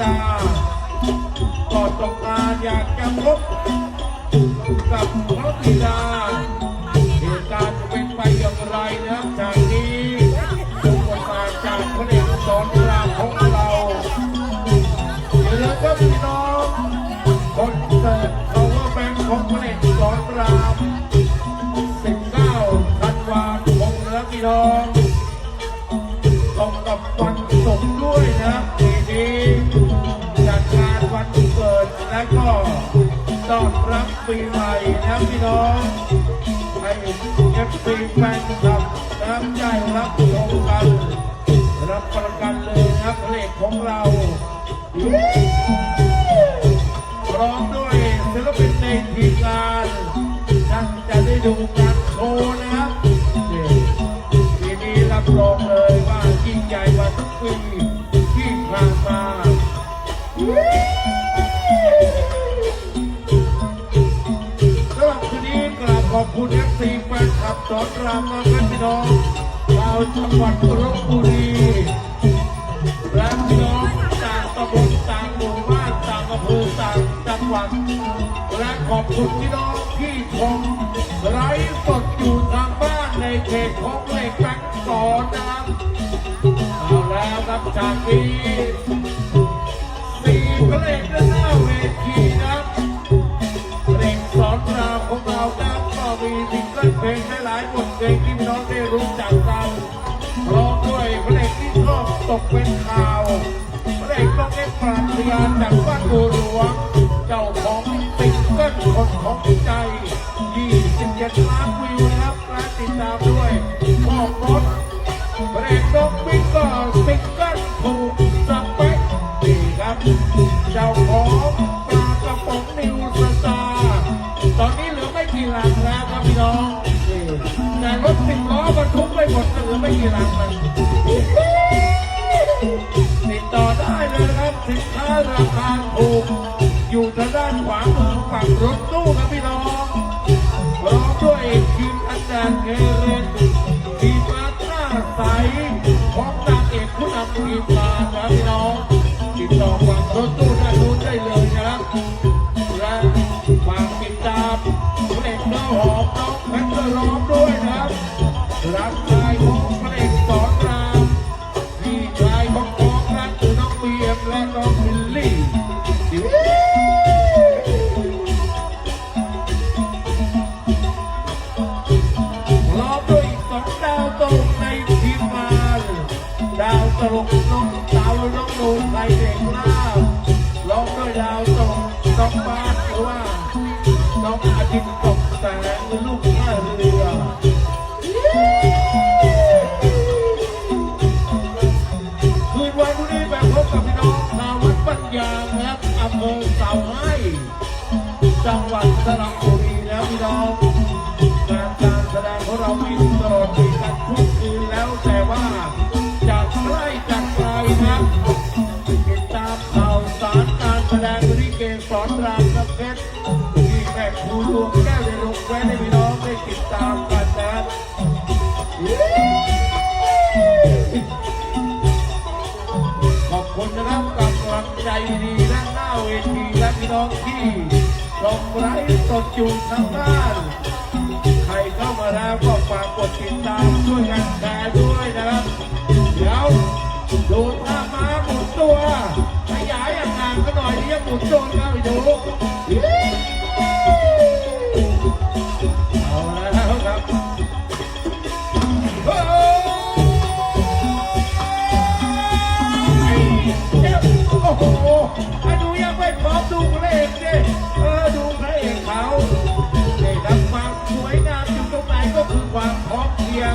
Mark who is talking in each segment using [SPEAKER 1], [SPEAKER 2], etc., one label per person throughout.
[SPEAKER 1] ตาก็ต้องการอยากจะพบกับพระบิดา และก็ต้อนรับปีใหม่นะพี่น้องให้เอฟซีแฟนคลับนะครับได้รับชมกันรับประกันเลยนะเพลงของเราพร้อมด้วยศิลปินในทีมงานท่นจะได้ดูการโชว์นะครับนี่ปีนี้รับรองเลยว่ายิ่งใหญ่กว่าทุกปี อบคุณเอฟซีแฟนคลับสอนรามนะครับพี่น้องชาวจังหวัดลบบุรีและพี่น้องต่างตำบลต่างหมู่บ้านต่างอำเภอต่างจังหวัด และขอบคุณพี่น้องที่ชมไลฟ์สดอยู่ทางบ้านในเขตของเหล็กแบงค์สอนนะครับเอาแล้วครับจากนี้ ตกเป็นข่าวเพลงต้องเอ็กปราบพยานจากบ้านบัวหลวงเจ้าของซิงเกิลคนของใจ27ล้านวิวนะครับและติดตามด้วยมอบรถเพลงน้องบิ๊กก็ซิงเกิลถูกสเปคนี่ครับ เจ้าของปลากระป๋องนิวสตาร์ตอนนี้เหลือไม่กี่หลังแล้วครับพี่น้องแต่รถสิบล้อบรรทุกไม่หมดเหลือไม่กี่หลังมัน ติดต่อได้เลยนะครับสินค้าราคาถูกอยู่ทางด้านขวามือฝั่งรถตู้ครับพี่น้องพร้อมด้วยทีมอาจารย์เกเรนทีมอาหน้าใสพร้อมนางเอกผู้นำทีมงาครับพี่น้องติดต่อฝั่งรถตู้ด้านนู้นได้เลยนะครับและฝากติดตามเพลงน้องหอมน้องเพชรร้องด้วยนะครับรักชายของ ตลกน้องสาวน้องโดนไทยเด็กล่าร้องด้วยดาวตลกน้องบาสหรือว่าน้องอาทิตย์ตกแสงลูกท่าเรือคืนวันนี้ไปพบกับพี่น้องชาววัดปัญญางนะครับอำเภอเสาให้จังหวัดสระบุรีแล้วพี่น้องงานการแสดงของเรามีตลอดปี ครูดวงแก้วได้ลงไว้ให้พี่น้องได้ติดตามกันนะครับขอบคุณนะครับกับกำลังใจดีๆและหน้าเวทีและพี่น้องที่ลงไลฟ์สดอยู่ทางบ้าน ใครเข้ามาแล้วก็ฝากกดติดตามช่วยกันแชร์ด้วยนะครับ เดี๋ยวดูท่าม้าหมุนตัวขยายห่างๆกันหน่อยนี่ยังหมุนโดนครับ ความพร้อมเพรียง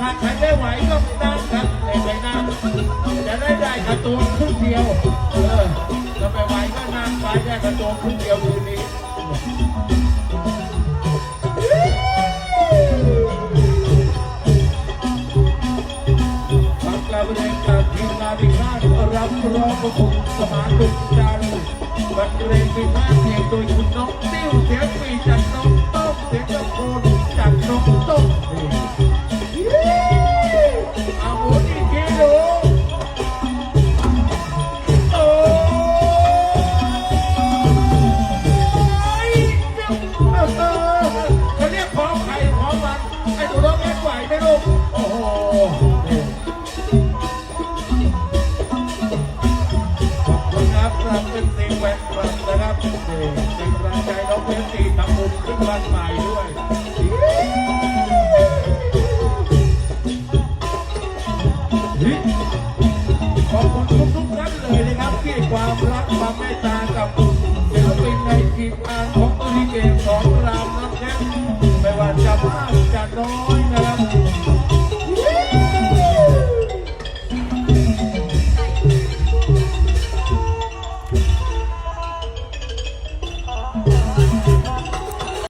[SPEAKER 1] ถ้าใครไม่ไหวก็นั่งครับในใบหน้าจะได้ได้กระตัวครึ่งเดียวเออถ้าไม่ไหวก็นั่งไปได้กระตัวครึ่งเดียวคืนนี้ทำการแสดงจากทีมงานที่ห้ารับรองประคุณสมานดุจจันทร์ บรรเลงเป็นห้าเสียงโดยคุณน้องติ้วเสียงปีจากน้องต้มเสียงตะโกนจากน้องต้ม เอฟสีตะมุญขึ้นบ้านใหม่ด้วยขอบคุณทุกๆท่านเลยนะครับที่ความ